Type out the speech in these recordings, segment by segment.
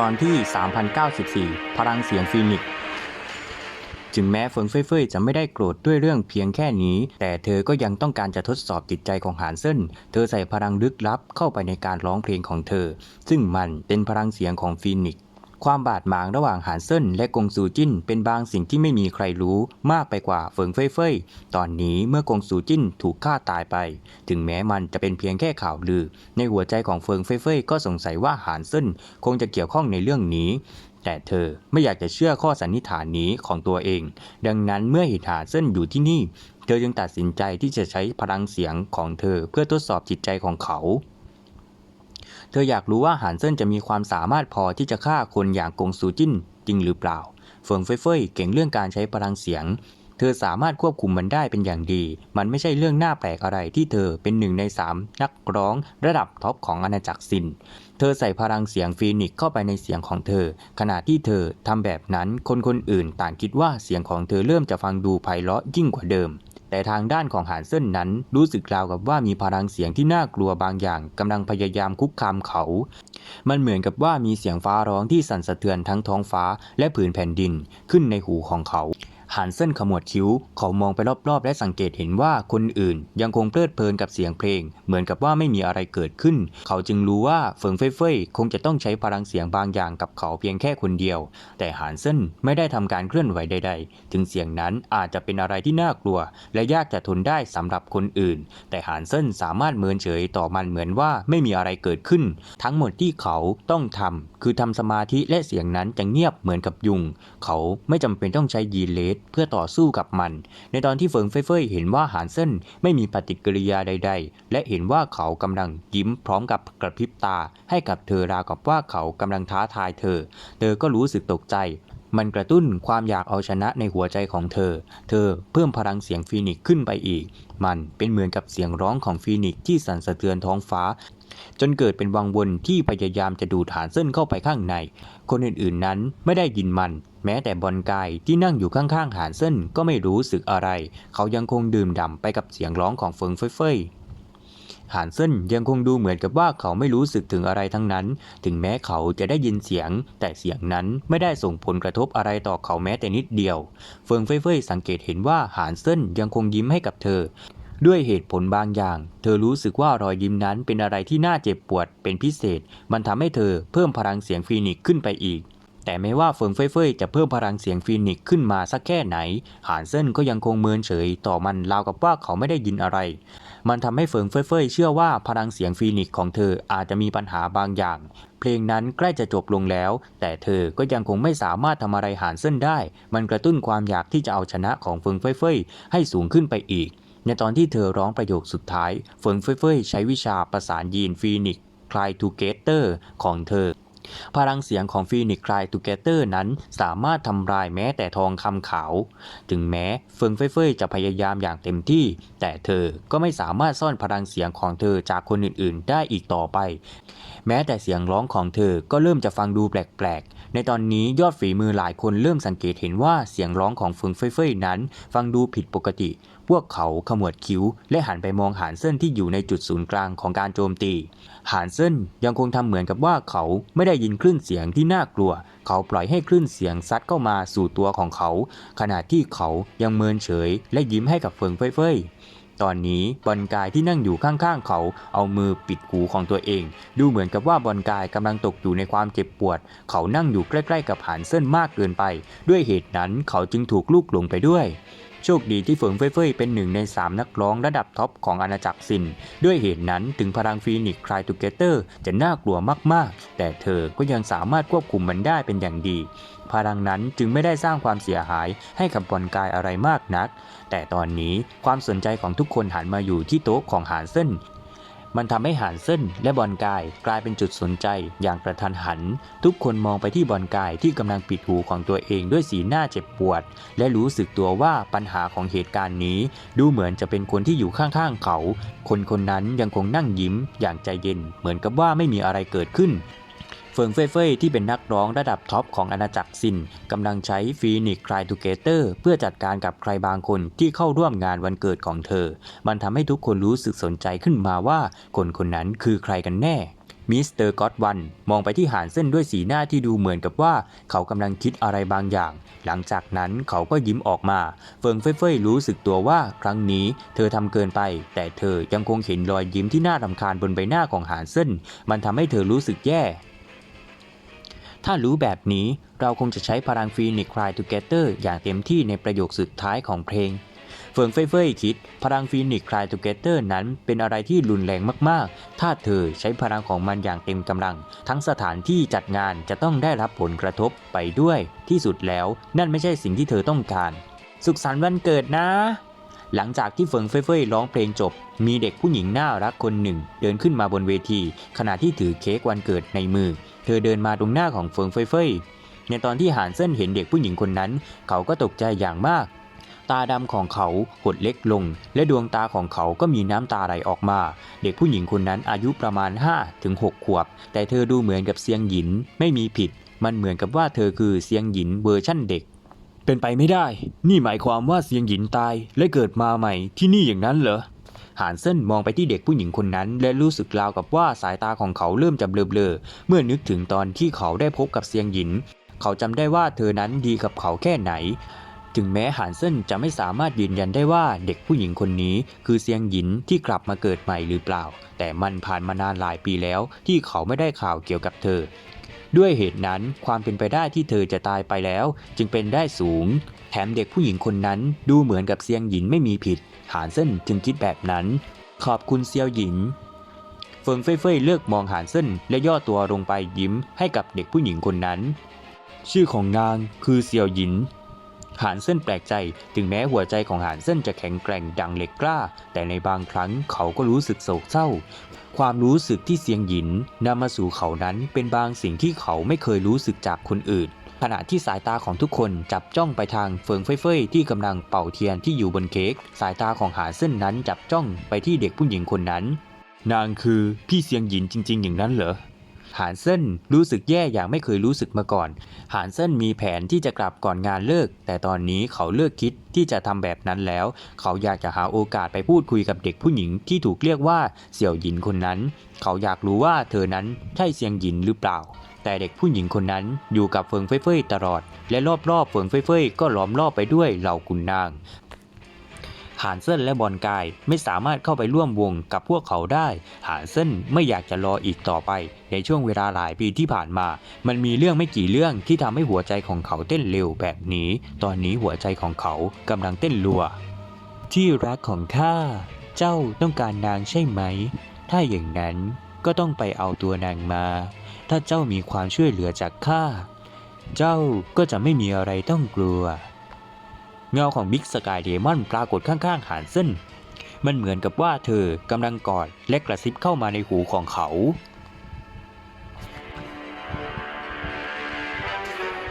ตอนที่ 3094 พลังเสียงฟีนิกซ์ถึงแม้เฟิงเฟ่ยๆจะไม่ได้โกรธด้วยเรื่องเพียงแค่นี้ แต่เธอก็ยังต้องการจะทดสอบจิตใจของหานเซินเธอใส่พลังลึกลับเข้าไปในการร้องเพลงของเธอ ซึ่งมันเป็นพลังเสียงของฟีนิกซ์ ความบาดหมางระหว่างหานเซินและกงซูจิ้น เป็นบางสิ่งที่ไม่มีใครรู้มากไปกว่าเฟิงเฟ่ยเฟ่ยตอนนี้เมื่อกงซูจิ้นถูกฆ่าตายไป ถึงแม้มันจะเป็นเพียงแค่ข่าวลือ ในหัวใจของเฟิงเฟ่ยเฟ่ยก็สงสัยว่าหานเซินคงจะเกี่ยวข้องในเรื่องนี้ แต่เธอไม่อยากจะเชื่อข้อสันนิษฐานนี้ของตัวเอง ดังนั้นเมื่อเห็นหานเซินอยู่ที่นี่ เธอจึงตัดสินใจที่จะใช้พลังเสียงของเธอเพื่อทดสอบจิตใจของเขา เธออยากรู้ว่าหานเซินจะมีความสามารถพอที่จะฆ่าคนอย่างกงซูจิ้นจริงหรือเปล่า เฟิงเฟ่ยเฟยเก่งเรื่องการใช้พลังเสียง เธอสามารถควบคุมมันได้เป็นอย่างดี มันไม่ใช่เรื่องน่าแปลกอะไรที่เธอเป็นหนึ่งในสามนักร้องระดับท็อปของอาณาจักรซิน เธอใส่พลังเสียงฟีนิกซ์เข้าไปในเสียงของเธอ ขณะที่เธอทำแบบนั้นคนคนอื่นต่างคิดว่าเสียงของเธอเริ่มจะฟังดูไพเราะยิ่งกว่าเดิม แต่ทางด้านของหานเซินนั้นรู้สึกราวกับว่ามีพลังเสียงที่น่ากลัวบางอย่างกำลังพยายามคุกคามเขา มันเหมือนกับว่ามีเสียงฟ้าร้องที่สั่นสะเทือนทั้งท้องฟ้าและผืนแผ่นดินขึ้นในหูของเขา หันเส้นขมวดคิ้ว เขามองไปรอบๆ และสังเกตเห็นว่าคนอื่น ยังคงเพลิดเพลินกับเสียงเพลง เหมือนกับว่าไม่มีอะไรเกิดขึ้น เขาจึงรู้ว่าเฟิงเฟ่ยเฟ่ยคงจะต้องใช้พลังเสียงบางอย่างกับเขาเพียงแค่คนเดียว แต่หานเส้นไม่ได้ทำการเคลื่อนไหวใด ๆ ถึงเสียงนั้นอาจจะเป็นอะไรที่น่ากลัว และยากจะทนได้สำหรับคนอื่น แต่หานเส้นสามารถเมินเฉยต่อมันเหมือนว่าไม่มีอะไรเกิดขึ้น ทั้งหมดที่เขาต้องทำคือทำสมาธิและเสียงนั้นจะเงียบเหมือนกับยุง เขาไม่จำเป็นต้องใช้ยีเลสเพื่อต่อสู้กับมัน ในตอนที่เฟิงเฟ่ยเห็นว่าหานเซินไม่มีปฏิกิริยาใด ๆ และเห็นว่าเขากำลังยิ้มพร้อมกับกระพริบตาให้กับเธอราวกับว่าเขากำลังท้าทายเธอ เธอก็รู้สึกตกใจ มันกระตุ้นความอยากเอาชนะในหัวใจของเธอ เธอเพิ่มพลังเสียงฟีนิกซ์ขึ้นไปอีก มันเป็นเหมือนกับเสียงร้องของฟีนิกซ์ที่สั่นสะเทือนท้องฟ้า จนเกิดเป็นวังวนที่พยายามจะดูดหานเส้นเข้าไปข้างใน คนอื่นๆนั้นไม่ได้ยินมัน แม้แต่บอลกายที่นั่งอยู่ข้างๆหานเส้นก็ไม่รู้สึกอะไร เขายังคงดื่มด่ำไปกับเสียงร้องของเฟิงเฟ่ยเฟ่ย หานเซินยังคงดูเหมือนกับว่าเขาไม่รู้สึกถึงอะไรทั้งนั้น ถึงแม้เขาจะได้ยินเสียง แต่เสียงนั้นไม่ได้ส่งผลกระทบอะไรต่อเขาแม้แต่นิดเดียว เฟิงเฟ่ยสังเกตเห็นว่าหานเซินยังคงยิ้มให้กับเธอ ด้วยเหตุผลบางอย่าง เธอรู้สึกว่ารอยยิ้มนั้นเป็นอะไรที่น่าเจ็บปวดเป็นพิเศษ มันทำให้เธอเพิ่มพลังเสียงฟีนิกซ์ขึ้นไปอีก แต่ไม่ว่าเฟิงเฟ่ยจะเพิ่มพลังเสียงฟีนิกซ์ขึ้นมาสักแค่ไหน หานเซินก็ยังคงเมินเฉยต่อมันราวกับว่าเขาไม่ได้ยินอะไร มันทำให้เฟิงเฟ่ยเชื่อว่าพลังเสียงฟีนิกซ์ของเธออาจจะมีปัญหาบางอย่าง เพลงนั้นใกล้จะจบลงแล้ว แต่เธอก็ยังคงไม่สามารถทำอะไรหานเซินได้ มันกระตุ้นความอยากที่จะเอาชนะของเฟิงเฟ่ยให้สูงขึ้นไปอีก ในตอนที่เธอร้องประโยคสุดท้าย เฟิงเฟ่ยใช้วิชาประสานยีนฟีนิกซ์คลายทูเกเตอร์ของเธอ พลังเสียงของฟีนิกซ์คลายทูเกเตอร์นั้นสามารถทำลายแม้แต่ทองคำขาว ถึงแม้เฟิงเฟ่ยจะพยายามอย่างเต็มที่ แต่เธอก็ไม่สามารถซ่อนพลังเสียงของเธอจากคนอื่นๆ ได้อีกต่อไป แม้แต่เสียงร้องของเธอก็เริ่มจะฟังดูแปลกๆ ในตอนนี้ยอดฝีมือหลายคนเริ่มสังเกตเห็นว่าเสียงร้องของเฟิงเฟ่ยนั้นฟังดูผิดปกติ พวกเขาขมวดคิ้ว และหันไปมองหานเซินที่อยู่ในจุดศูนย์กลางของการโจมตีหานเซินยังคงทำเหมือนกับว่าเขาไม่ได้ยินคลื่นเสียงที่น่ากลัว เขาปล่อยให้คลื่นเสียงซัดเข้ามาสู่ตัวของเขา ขณะที่เขายังเมินเฉย และยิ้มให้กับเฟิงเฟ่ยตอนนี้บอลกายที่นั่งอยู่ข้างๆเขาเอามือปิดหูของตัวเอง ดูเหมือนกับว่าบอลกายกำลังตกอยู่ในความเจ็บปวด เขานั่งอยู่ใกล้ ๆ กับหานเซินมากเกินไป ด้วยเหตุนั้นเขาจึงถูกลูกหลงไปด้วย โชคดีที่เฟิงเฟ่ยเป็นหนึ่งใน 3 นักร้องระดับท็อปของอาณาจักรซิน ด้วยเหตุนั้นถึงพลังฟีนิกซ์คลายตูเกเตอร์จะน่ากลัวมากๆ แต่เธอก็ยังสามารถควบคุมมันได้เป็นอย่างดี พลังนั้นจึงไม่ได้สร้างความเสียหายให้กับบอลกายอะไรมากนัก แต่ตอนนี้ความสนใจของทุกคนหันมาอยู่ที่โต๊ะของหานเซิน มันทำให้หานเส้นและบอลกายกลายเป็นจุดสนใจอย่างกระทันหัน ทุกคนมองไปที่บอลกายที่กำลังปิดหูของตัวเองด้วยสีหน้าเจ็บปวด และรู้สึกตัวว่าปัญหาของเหตุการณ์นี้ ดูเหมือนจะเป็นคนที่อยู่ข้างๆเขา คนคนนั้นยังคงนั่งยิ้มอย่างใจเย็น เหมือนกับว่าไม่มีอะไรเกิดขึ้น เฟิงเฟ่ยเฟ่ยที่เป็นนักร้องระดับท็อปของอาณาจักรซินกำลังใช้ฟีนิกคลายทูเกเตอร์เพื่อจัดการกับใครบางคนที่เข้าร่วมงานวันเกิดของเธอ มันทำให้ทุกคนรู้สึกสนใจขึ้นมาว่าคนคนนั้นคือใครกันแน่มิสเตอร์ก็อตวันมองไปที่หานเส้นด้วยสีหน้าที่ดูเหมือนกับว่าเขากำลังคิดอะไรบางอย่าง หลังจากนั้นเขาก็ยิ้มออกมา เฟิงเฟ่ยเฟ่ยรู้สึกตัวว่าครั้งนี้เธอทำเกินไป แต่เธอยังคงเห็นรอยยิ้มที่น่ารำคาญบนใบหน้าของหานเส้น มันทำให้เธอรู้สึกแย่ ถ้ารู้แบบนี้เราคงจะใช้พลังฟีนิกคลายทูเกเตอร์อย่างเต็มที่ในประโยคสุดท้ายของเพลง เฟิงเฟ่ยเฟยคิด พลังฟีนิกคลายทูเกเตอร์นั้นเป็นอะไรที่รุนแรงมากๆ ถ้าเธอใช้พลังของมันอย่างเต็มกำลัง ทั้งสถานที่จัดงานจะต้องได้รับผลกระทบไปด้วย ที่สุดแล้วนั่นไม่ใช่สิ่งที่เธอต้องการ สุขสันต์วันเกิดนะหลังจากที่เฟิงเฟยเฟ่ยร้องเพลงจบ มีเด็กผู้หญิงน่ารักคนหนึ่ง เดินขึ้นมาบนเวที ขณะที่ถือเค้กวันเกิดในมือ เธอเดินมาตรงหน้าของเฟิงเฟยเฟยในตอนที่หานเซินเห็นเด็กผู้หญิงคนนั้น เขาก็ตกใจอย่างมาก ตาดำของเขาหดเล็กลง และดวงตาของเขาก็มีน้ำตาไหลออกมา เด็กผู้หญิงคนนั้นอายุประมาณ5ถึง6ขวบ แต่เธอดูเหมือนกับเซียงหยินไม่มีผิด มันเหมือนกับว่าเธอคือเซียงหยินเวอร์ชั่นเด็ก เป็นไปไม่ได้ นี่หมายความว่าเซียงหยินตายและเกิดมาใหม่ที่นี่อย่างนั้นเหรอ หานเซินมองไปที่เด็กผู้หญิงคนนั้น และรู้สึกราวกับว่าสายตาของเขาเริ่มจะเบลอๆเมื่อนึกถึงตอนที่เขาได้พบกับเซียงหยิน เขาจำได้ว่าเธอนั้นดีกับเขาแค่ไหน ถึงแม้หานเซินจะไม่สามารถยืนยันได้ว่าเด็กผู้หญิงคนนี้ คือเซียงหยินที่กลับมาเกิดใหม่หรือเปล่า แต่มันผ่านมานานหลายปีแล้ว ที่เขาไม่ได้ข่าวเกี่ยวกับเธอ ด้วยเหตุนั้นความเป็นไปได้ที่เธอจะตายไปแล้ว จึงเป็นได้สูง แถมเด็กผู้หญิงคนนั้นดูเหมือนกับเซียงหยินไม่มีผิด หานเซินจึงคิดแบบนั้น ขอบคุณเซียวหยินเฟิงเฟ่ยเฟ่เลิกมองหานเซินและย่อตัวลงไปยิ้มให้กับเด็กผู้หญิงคนนั้น ชื่อของนางคือเซียวหยิน หานเซินแปลกใจ ถึงแม้หัวใจของหานเซินจะแข็งแกร่งดังเหล็กกล้า แต่ในบางครั้งเขาก็รู้สึกโศกเศร้า ความรู้สึกที่เซียงหยินนำมาสู่เขานั้นเป็นบางสิ่งที่เขาไม่เคยรู้สึกจากคนอื่นขณะที่สายตาของทุกคนจับจ้องไปทางเฟิงเฟ่ยเฟ่ยที่กำลังเป่าเทียนที่อยู่บนเค้กสายตาของหานเซินนั้นจับจ้องไปที่เด็กผู้หญิงคนนั้น นางคือพี่เซียงหยินจริง ๆ อย่างนั้นเหรอ หานเซินรู้สึกแย่อย่างไม่เคยรู้สึกมาก่อน หานเซินมีแผนที่จะกลับก่อนงานเลิก แต่ตอนนี้เขาเลิกคิดที่จะทำแบบนั้นแล้ว เขาอยากจะหาโอกาสไปพูดคุยกับเด็กผู้หญิงที่ถูกเรียกว่าเสี่ยวหยินคนนั้น เขาอยากรู้ว่าเธอนั้นใช่เซียงหยินหรือเปล่า แต่เด็กผู้หญิงคนนั้นอยู่กับเฟิงเฟ่ยตลอด และรอบๆเฟิงเฟ่ยก็ล้อมรอบไปด้วยเหล่าขุนนาง หานเซินและบอลกายไม่สามารถเข้าไปร่วมวงกับพวกเขาได้ หานเซินไม่อยากจะรออีกต่อไป ในช่วงเวลาหลายปีที่ผ่านมา มันมีเรื่องไม่กี่เรื่องที่ทำให้หัวใจของเขาเต้นเร็วแบบนี้ ตอนนี้หัวใจของเขากำลังเต้นรัว ที่รักของข้าเจ้าต้องการนางใช่ไหม ถ้าอย่างนั้นก็ต้องไปเอาตัวนางมา ถ้าเจ้ามีความช่วยเหลือจากข้า เจ้าก็จะไม่มีอะไรต้องกลัว เงาของบิ๊กสกายเดมอนปรากฏข้างๆหานเส้น มันเหมือนกับว่าเธอกำลังกอดและกระซิบเข้ามาในหูของเขา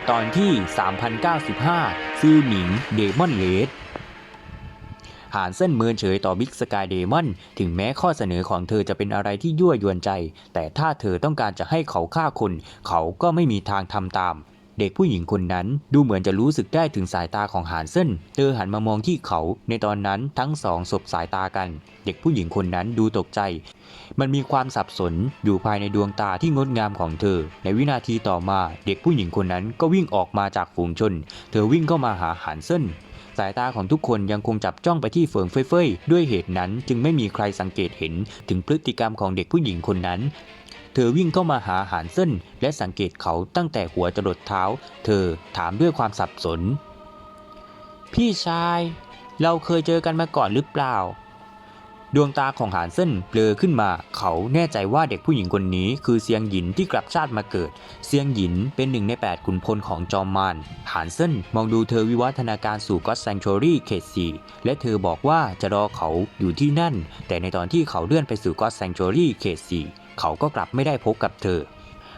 ตอนที่ 3095 ซื่อหมิงเดมอนเลดหานเส้นเมินเฉยต่อบิ๊กสกายเดมอนถึงแม้ข้อเสนอของเธอจะเป็นอะไรที่ยั่วยวนใจ แต่ถ้าเธอต้องการจะให้เขาฆ่าคน เขาก็ไม่มีทางทำตาม เด็กผู้หญิงคนนั้นดูเหมือนจะรู้สึกได้ถึงสายตาของหานเส้น เธอหันมามองที่เขา ในตอนนั้นทั้งสองสบสายตากัน เด็กผู้หญิงคนนั้นดูตกใจ มันมีความสับสนอยู่ภายในดวงตาที่งดงามของเธอ ในวินาทีต่อมาเด็กผู้หญิงคนนั้นก็วิ่งออกมาจากฝูงชน เธอวิ่งเข้ามาหาหานเส้นสายตาของทุกคนยังคงจับจ้องไปที่เฟิงเฟ่ยๆด้วยเหตุนั้นจึงไม่มีใครสังเกตเห็นถึงพฤติกรรมของเด็กผู้หญิงคนนั้น เธอวิ่งเข้ามาหาหานเส้น และสังเกตเขาตั้งแต่หัวจรดเท้า เธอถามด้วยความสับสน พี่ชาย เราเคยเจอกันมาก่อนหรือเปล่า ดวงตาของหานเส้นเบลอขึ้นมา เขาแน่ใจว่าเด็กผู้หญิงคนนี้คือเซียงหยินที่กลับชาติมาเกิด เซียงหยินเป็นหนึ่งใน 8 ขุนพลของจอมมารหานเซินมองดูเธอวิวัฒนาการสู่ก็ d แซง t ช a รี่เขตสี่และเธอบอกว่าจะรอเขาอยู่ที่นั่น แต่ในตอนที่เขาเลื่อนไปสู่ก็ d แซง t ช a รี่เขตสี่ เขาก็กลับไม่ได้พบกับเธอ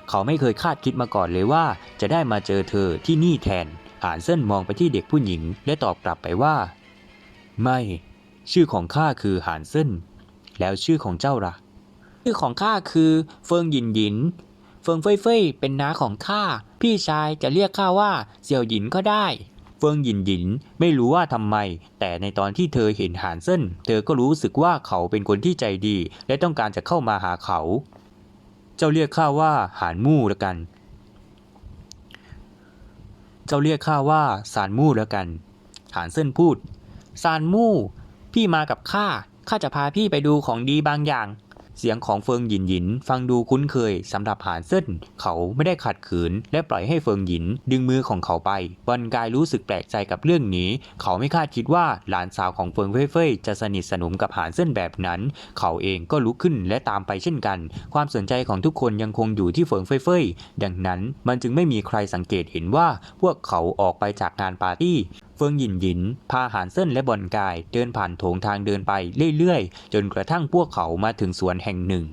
เขาไม่เคยคาดคิดมาก่อนเลยว่า จะได้มาเจอเธอที่นี่แทนหานเซินมองไปที่เด็กผู้หญิงและตอบกลับไปว่า ไม่ ชื่อของข้าคือหานเซินแล้วชื่อของเจ้าล่ะ ชื่อของข้าคือเฟิงหยินหยิน เฟิงเฟ่ยเฟยเป็นน้าของข้า พี่ชายจะเรียกข้าว่าเสี่ยวหยินก็ได้ เฟิงหยินหยินไม่รู้ว่าทำไม แต่ในตอนที่เธอเห็นหานเซินเธอก็รู้สึกว่าเขาเป็นคนที่ใจดี และต้องการจะเข้ามาหาเขา เจ้าเรียกข้าว่าหานมู่แล้วกัน เจ้าเรียกข้าว่าซานมู่แล้วกัน หานเซินพูดซานมู่ พี่มากับข้าข้าจะพาพี่ไปดูของดีบางอย่าง เสียงของเฟิงหยินหยินฟังดูคุ้นเคยสำหรับหานเซินเขาไม่ได้ขัดขืน และปล่อยให้เฟิงหยินดึงมือของเขาไปบอนกายรู้สึกแปลกใจกับเรื่องนี้ เขาไม่คาดคิดว่าหลานสาวของเฟิงเฟ่ยเฟ่ยจะสนิทสนมกับหานเซินแบบนั้น เขาเองก็ลุกขึ้นและตามไปเช่นกัน ความสนใจของทุกคนยังคงอยู่ที่เฟิงเฟ่ยเฟ่ยดังนั้นมันจึงไม่มีใครสังเกตเห็นว่าพวกเขาออกไปจากงานปาร์ตี้ เฟิงหยินหยิน พาหานเซินและบอนกาย เดินผ่านโถงทางเดินไปเรื่อยๆ จนกระทั่งพวกเขามาถึงสวนแห่งหนึ่ง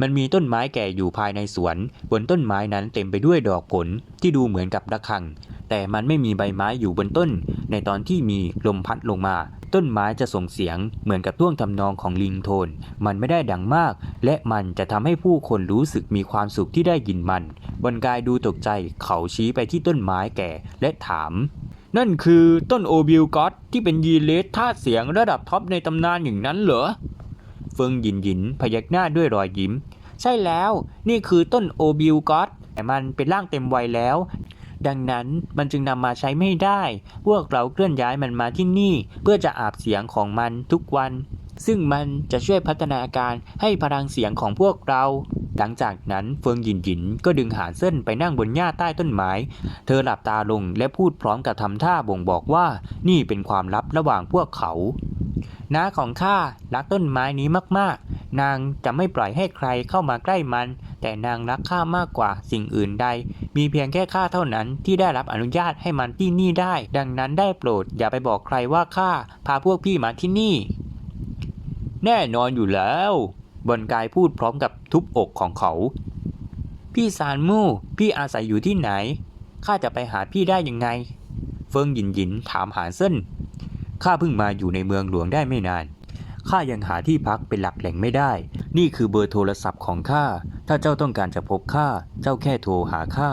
มันมีต้นไม้แก่อยู่ภายในสวน บนต้นไม้นั้นเต็มไปด้วยดอกผลที่ดูเหมือนกับระฆัง แต่มันไม่มีใบไม้อยู่บนต้น ในตอนที่มีลมพัดลงมา ต้นไม้จะส่งเสียงเหมือนกับท่วงทำนองของลิงโทน มันไม่ได้ดังมาก และมันจะทำให้ผู้คนรู้สึกมีความสุขที่ได้ยินมัน บนกายดูตกใจ เขาชี้ไปที่ต้นไม้แก่และถาม นั่นคือต้นโอบิลกอตที่เป็นยีเลสธาตุเสียงระดับท็อปในตำนานอย่างนั้นเหรอ เฟิงหยินหยินพยักหน้าด้วยรอยยิ้ม ใช่แล้ว นี่คือต้นโอบิลกอตแต่มันเป็นร่างเต็มวัยแล้ว ดังนั้นมันจึงนำมาใช้ไม่ได้ พวกเราเคลื่อนย้ายมันมาที่นี่ เพื่อจะอาบเสียงของมันทุกวัน ซึ่งมันจะช่วยพัฒนาการให้พลังเสียงของพวกเรา หลังจากนั้นเฟิงหยินหยินก็ดึงหานเส้นไปนั่งบนหญ้าใต้ต้นไม้ เธอหลับตาลงและพูดพร้อมกับทำท่าบ่งบอกว่านี่เป็นความลับระหว่างพวกเขาน้าของข้ารักต้นไม้นี้มากๆ นางจะไม่ปล่อยให้ใครเข้ามาใกล้มัน แต่นางรักข้ามากกว่าสิ่งอื่นใด มีเพียงแค่ข้าเท่านั้นที่ได้รับอนุญาตให้มันที่นี่ได้ ดังนั้นได้โปรดอย่าไปบอกใครว่าข้าพาพวกพี่มาที่นี่ แน่นอนอยู่แล้วบนกายพูดพร้อมกับทุบอกของเขา พี่ซานมู่พี่อาศัยอยู่ที่ไหนข้าจะไปหาพี่ได้ยังไง เฟิงหยินหยินถามหานเส้นข้าเพิ่งมาอยู่ในเมืองหลวงได้ไม่นานข้ายังหาที่พักเป็นหลักแหล่งไม่ได้ นี่คือเบอร์โทรศัพท์ของข้า ถ้าเจ้าต้องการจะพบข้า เจ้าแค่โทรหาข้า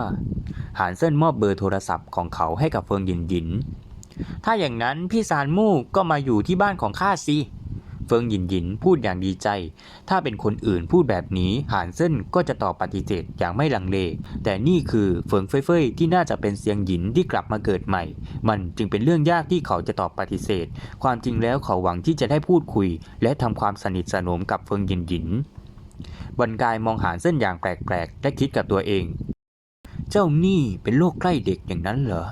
หานเส้นมอบเบอร์โทรศัพท์ของเขาให้กับเฟิงหยินหยิน ถ้าอย่างนั้นพี่ซานมู่ก็มาอยู่ที่บ้านของข้าสิ เฟิงหยินหยินพูดอย่างดีใจ ถ้าเป็นคนอื่นพูดแบบนี้หานเซินก็จะตอบปฏิเสธอย่างไม่ลังเล แต่นี่คือเฟิงเฟ่ยเฟ่ยที่น่าจะเป็นเซียงหยินที่กลับมาเกิดใหม่ มันจึงเป็นเรื่องยากที่เขาจะตอบปฏิเสธ ความจริงแล้วเขาหวังที่จะได้พูดคุย และทำความสนิทสนมกับเฟิงหยินหยินบนกายมองหานเส้นอย่างแปลกๆ และคิดกับตัวเอง เจ้านี่เป็นโรคใกล้เด็กอย่างนั้นเหรอ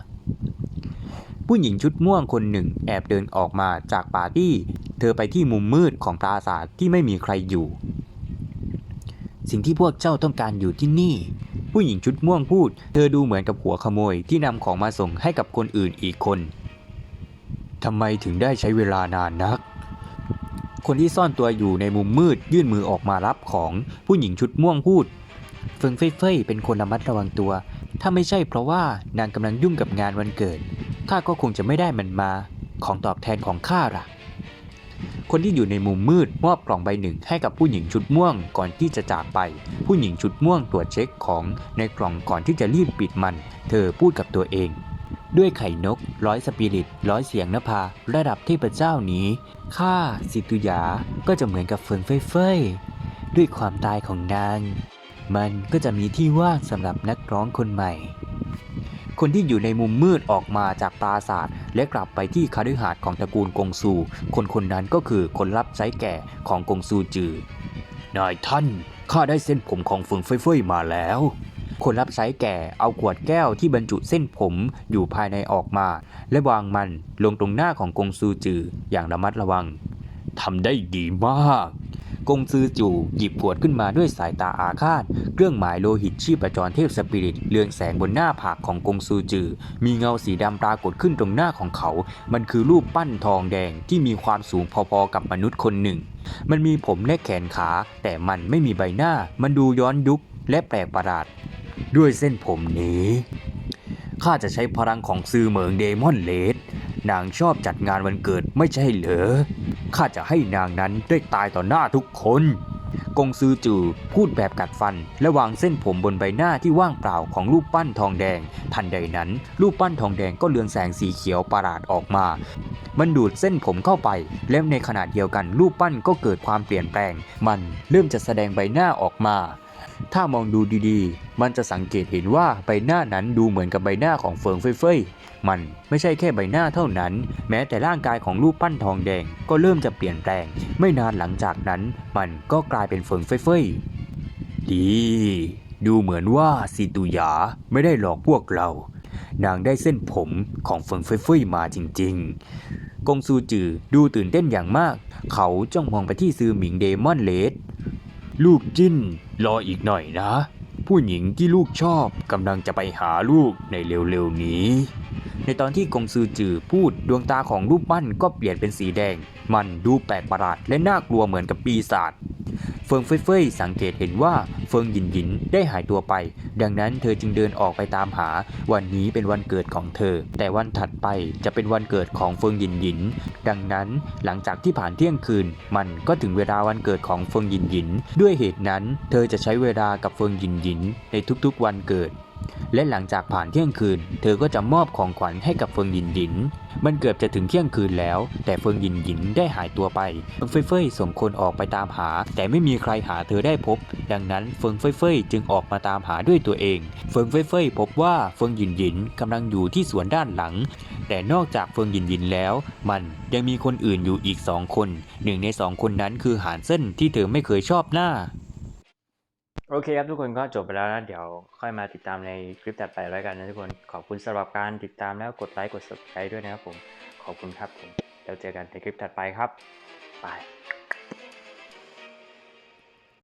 ผู้หญิงชุดม่วงคนหนึ่งแอบเดินออกมาจากปาร์ตี้ เธอไปที่มุมมืดของปราสาทที่ไม่มีใครอยู่ สิ่งที่พวกเจ้าต้องการอยู่ที่นี่ ผู้หญิงชุดม่วงพูด เธอดูเหมือนกับหัวขโมยที่นำของมาส่งให้กับคนอื่นอีกคนทำไมถึงได้ใช้เวลานานนัก คนที่ซ่อนตัวอยู่ในมุมมืดยื่นมือออกมารับของผู้หญิงชุดม่วงพูด เฟิงเฟ่ยเฟยเป็นคนระมัดระวังตัว ถ้าไม่ใช่เพราะว่านางกำลังยุ่งกับงานวันเกิด ข้าก็คงจะไม่ได้มันมาของตอบแทนของข้าล่ะ คนที่อยู่ในมุมมืดมอบกล่องใบหนึ่งให้กับผู้หญิงชุดม่วงก่อนที่จะจากไป ผู้หญิงชุดม่วงตรวจเช็คของในกล่องก่อนที่จะรีบปิดมัน เธอพูดกับตัวเอง ด้วยไข่นกร้อยสปิริตร้อยเสียงนภาระดับเทพเจ้านี้ข้าสิตุยาก็จะเหมือนกับเฟิงเฟ่ยเฟ่ยด้วยความตายของนางมันก็จะมีที่ว่างสำหรับนักร้องคนใหม่ คนที่อยู่ในมุมมืดออกมาจากปราสาทและกลับไปที่คาฤหาสน์ของตระกูลกงซู คนคนนั้นก็คือคนรับใช้แก่ของกงซูจือ นายท่านข้าได้เส้นผมของเฟิงเฟ่ยมาแล้ว คนรับใช้แก่เอาขวดแก้วที่บรรจุเส้นผมอยู่ภายในออกมา และวางมันลงตรงหน้าของกงซูจืออย่างระมัดระวังทำได้ดีมาก กงซือจู่หยิบขวดขึ้นมาด้วยสายตาอาฆาต เครื่องหมายโลหิตชีพจรเทพสปิริตเรืองแสงบนหน้าผากของกงซูจือ มีเงาสีดำปรากฏขึ้นตรงหน้าของเขา มันคือรูปปั้นทองแดงที่มีความสูงพอๆกับมนุษย์คนหนึ่ง มันมีผมและแขนขา แต่มันไม่มีใบหน้า มันดูย้อนยุคและแปลกประหลาด ด้วยเส้นผมนี้ข้าจะใช้พลังของซือเหมิงเดมอนเลด นางชอบจัดงานวันเกิดไม่ใช่เหรอ ข้าจะให้นางนั้นได้ตายต่อหน้าทุกคน กงซือจือพูดแบบกัดฟัน และวางเส้นผมบนใบหน้าที่ว่างเปล่าของรูปปั้นทองแดง ทันใดนั้น รูปปั้นทองแดงก็เลืองแสงสีเขียวประหลาดออกมา มันดูดเส้นผมเข้าไป และในขณะเดียวกันรูปปั้นก็เกิดความเปลี่ยนแปลง มันเริ่มจะแสดงใบหน้าออกมา ถ้ามองดูดีๆ มันจะสังเกตเห็นว่าใบหน้านั้นดูเหมือนกับใบหน้าของเฟิงเฟ่ยๆ มันไม่ใช่แค่ใบหน้าเท่านั้น แม้แต่ร่างกายของรูปปั้นทองแดงก็เริ่มจะเปลี่ยนแปลง ไม่นานหลังจากนั้น มันก็กลายเป็นเฟิงเฟ่ยๆ ดี ดูเหมือนว่าซีตุยาไม่ได้หลอกพวกเรา นางได้เส้นผมของเฟิงเฟ่ยๆมาจริง ๆ กงซูจือดูตื่นเต้นอย่างมาก เขาจ้องมองไปที่ซือหมิงเดมอนเลดลูกจิ้น รออีกหน่อยนะ ผู้หญิงที่ลูกชอบกำลังจะไปหาลูกในเร็วๆนี้ ในตอนที่กงซือจือพูดดวงตาของรูปปั้นก็เปลี่ยนเป็นสีแดง มันดูแปลกประหลาดและน่ากลัวเหมือนกับปีศาจ เฟิงเฟยเฟ่ยสังเกตเห็นว่าเฟิงหยินหยินได้หายตัวไป ดังนั้นเธอจึงเดินออกไปตามหา วันนี้เป็นวันเกิดของเธอ แต่วันถัดไปจะเป็นวันเกิดของเฟิงหยินหยิน ดังนั้นหลังจากที่ผ่านเที่ยงคืน มันก็ถึงเวลาวันเกิดของเฟิงหยินหยิน ด้วยเหตุนั้น เธอจะใช้เวลากับเฟิงหยินหยินในทุกๆวันเกิด และหลังจากผ่านเที่ยงคืน เธอก็จะมอบของขวัญให้กับเฟิงหยินหยิน มันเกือบจะถึงเที่ยงคืนแล้ว แต่เฟิงหยินหยินได้หายตัวไป เฟิงเฟ่ยเฟ่ยส่งคนออกไปตามหา แต่ไม่มีใครหาเธอได้พบ ดังนั้นเฟิงเฟ่ยเฟ่ยจึงออกมาตามหาด้วยตัวเอง เฟิงเฟ่ยเฟ่ยพบว่าเฟิงหยินหยินกำลังอยู่ที่สวนด้านหลัง แต่นอกจากเฟิงหยินหยินแล้ว มันยังมีคนอื่นอยู่อีกสองคน หนึ่งในสองคนนั้นคือหานเส้นที่เธอไม่เคยชอบหน้า โอเคครับทุกคนก็จบไปแล้วนะเดี๋ยวค่อยมาติดตามในคลิปถัดไปแล้วกันนะทุกคนขอบคุณสำหรับการติดตามแล้วกดไลค์กด subscribe ด้วยนะครับผมขอบคุณครับผมแล้วเจอกันในคลิปถัดไปครับบาย